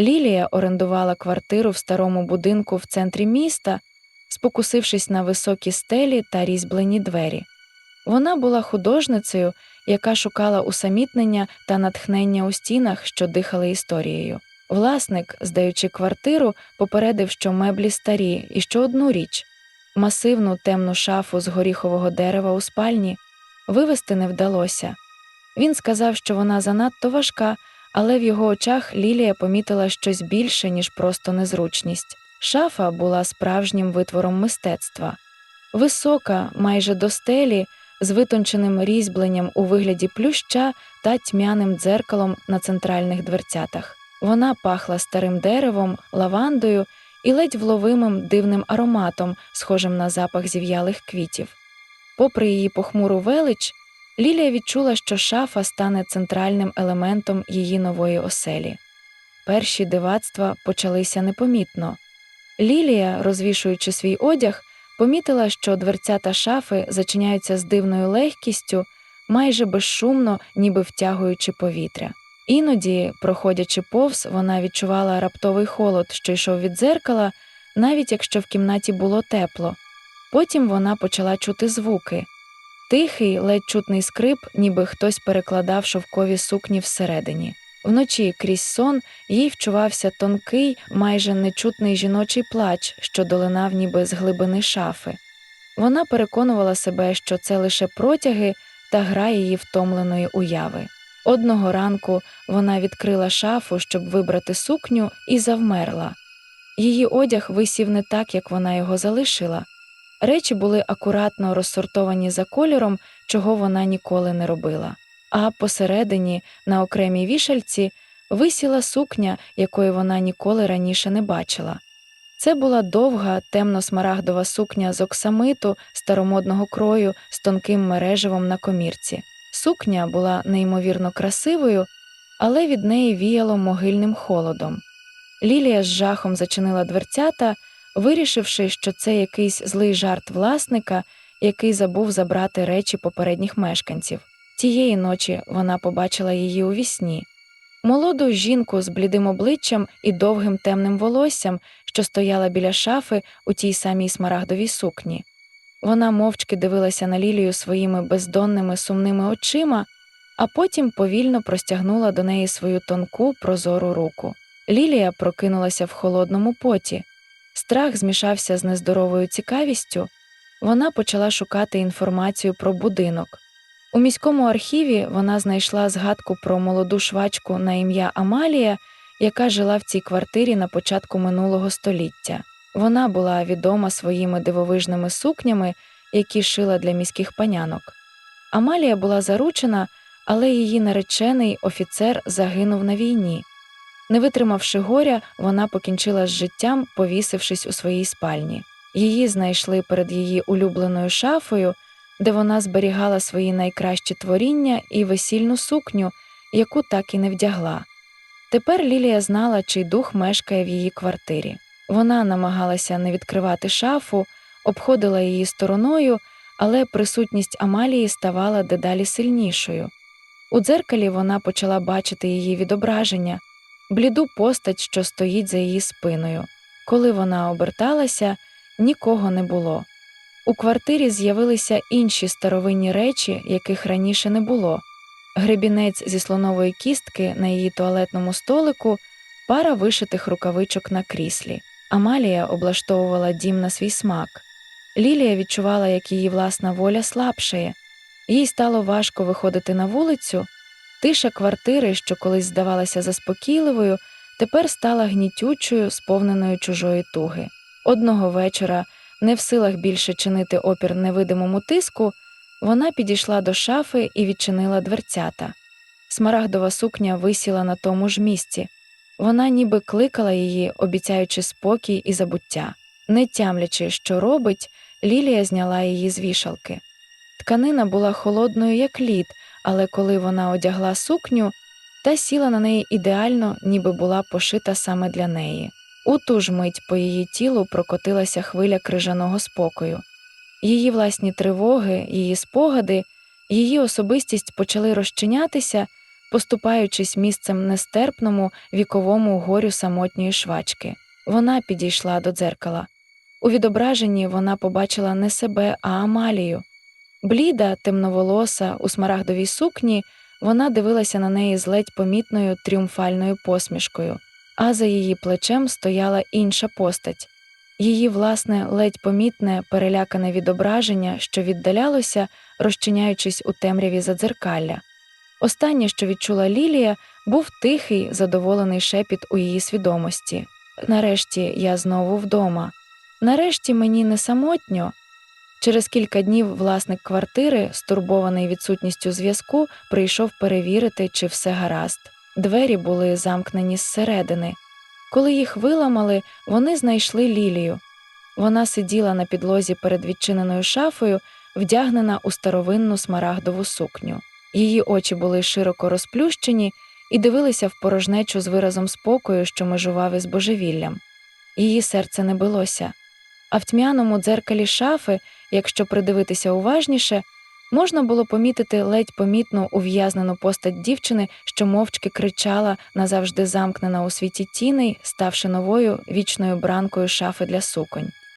Лілія орендувала квартиру в старому будинку в центрі міста, спокусившись на високі стелі та різьблені двері. Вона була художницею, яка шукала усамітнення та натхнення у стінах, що дихали історією. Власник, здаючи квартиру, попередив, що меблі старі, і що одну річ масивну темну шафу з горіхового дерева у спальні вивести не вдалося. Він сказав, що вона занадто важка, але в його очах Лілія помітила щось більше, ніж просто незручність. Шафа була справжнім витвором мистецтва. Висока, майже до стелі, з витонченим різьбленням у вигляді плюща та тьмяним дзеркалом на центральних дверцятах. Вона пахла старим деревом, лавандою і ледь вловимим дивним ароматом, схожим на запах зів'ялих квітів. Попри її похмуру велич, Лілія відчула, що шафа стане центральним елементом її нової оселі. Перші дивацтва почалися непомітно. Лілія, розвішуючи свій одяг, помітила, що дверцята шафи зачиняються з дивною легкістю, майже безшумно, ніби втягуючи повітря. Іноді, проходячи повз, вона відчувала раптовий холод, що йшов від дзеркала, навіть якщо в кімнаті було тепло. Потім вона почала чути звуки тихий, ледь чутний скрип, ніби хтось перекладав шовкові сукні всередині. Вночі крізь сон їй вчувався тонкий, майже нечутний жіночий плач, що долинав ніби з глибини шафи. Вона переконувала себе, що це лише протяги та гра її втомленої уяви. Одного ранку вона відкрила шафу, щоб вибрати сукню, і завмерла. Її одяг висів не так, як вона його залишила. Речі були акуратно розсортовані за кольором, чого вона ніколи не робила. А посередині, на окремій вішальці, висіла сукня, якої вона ніколи раніше не бачила. Це була довга, темно-смарагдова сукня з оксамиту старомодного крою з тонким мереживом на комірці. Сукня була неймовірно красивою, але від неї віяло могильним холодом. Лілія з жахом зачинила дверцята, вирішивши, що це якийсь злий жарт власника, який забув забрати речі попередніх мешканців. Тієї ночі вона побачила її у вісні. Молоду жінку з блідим обличчям і довгим темним волоссям, що стояла біля шафи у тій самій смарагдовій сукні. Вона мовчки дивилася на Лілію своїми бездонними сумними очима, а потім повільно простягнула до неї свою тонку прозору руку. Лілія прокинулася в холодному поті. Страх змішався з нездоровою цікавістю. Вона почала шукати інформацію про будинок. У міському архіві вона знайшла згадку про молоду швачку на ім'я Амалія, яка жила в цій квартирі на початку минулого століття. Вона була відома своїми дивовижними сукнями, які шила для міських панянок. Амалія була заручена, але її наречений офіцер загинув на війні. Не витримавши горя, вона покінчила з життям, повісившись у своїй спальні. Її знайшли перед її улюбленою шафою, де вона зберігала свої найкращі творіння і весільну сукню, яку так і не вдягла. Тепер Лілія знала, чий дух мешкає в її квартирі. Вона намагалася не відкривати шафу, обходила її стороною, але присутність Амалії ставала дедалі сильнішою. У дзеркалі вона почала бачити її відображення, бліду постать, що стоїть за її спиною. Коли вона оберталася, нікого не було. У квартирі з'явилися інші старовинні речі, яких раніше не було. Гребінець зі слонової кістки на її туалетному столику, пара вишитих рукавичок на кріслі. Амалія облаштовувала дім на свій смак. Лілія відчувала, як її власна воля слабшає. Їй стало важко виходити на вулицю. Тиша квартири, що колись здавалася заспокійливою, тепер стала гнітючою, сповненою чужої туги. Одного вечора, не в силах більше чинити опір невидимому тиску, вона підійшла до шафи і відчинила дверцята. Смарагдова сукня висіла на тому ж місці. Вона ніби кликала її, обіцяючи спокій і забуття. Не тямлячи, що робить, Лілія зняла її з вішалки. Тканина була холодною, як лід, але коли вона одягла сукню, та сіла на неї ідеально, ніби була пошита саме для неї. У ту ж мить по її тілу прокотилася хвиля крижаного спокою. Її власні тривоги, її спогади, її особистість почали розчинятися, поступаючись місцем нестерпному віковому горю самотньої швачки. Вона підійшла до дзеркала. У відображенні вона побачила не себе, а Амалію. Бліда, темноволоса, у смарагдовій сукні, вона дивилася на неї з ледь помітною тріумфальною посмішкою, а за її плечем стояла інша постать. Її, власне, ледь помітне, перелякане відображення, що віддалялося, розчиняючись у темряві задзеркалля. Останнє, що відчула Лілія, був тихий, задоволений шепіт у її свідомості. Нарешті я знову вдома. Нарешті мені не самотньо. Через кілька днів власник квартири, стурбований відсутністю зв'язку, прийшов перевірити, чи все гаразд. Двері були замкнені зсередини. Коли їх виламали, вони знайшли Лілію. Вона сиділа на підлозі перед відчиненою шафою, вдягнена у старовинну смарагдову сукню. Її очі були широко розплющені і дивилися в порожнечу з виразом спокою, що межував із божевіллям. Її серце не билося. А в тьмяному дзеркалі шафи, якщо придивитися уважніше, можна було помітити ледь помітно ув'язнену постать дівчини, що мовчки кричала, назавжди замкнена у світі тіней, ставши новою вічною бранкою шафи для суконь.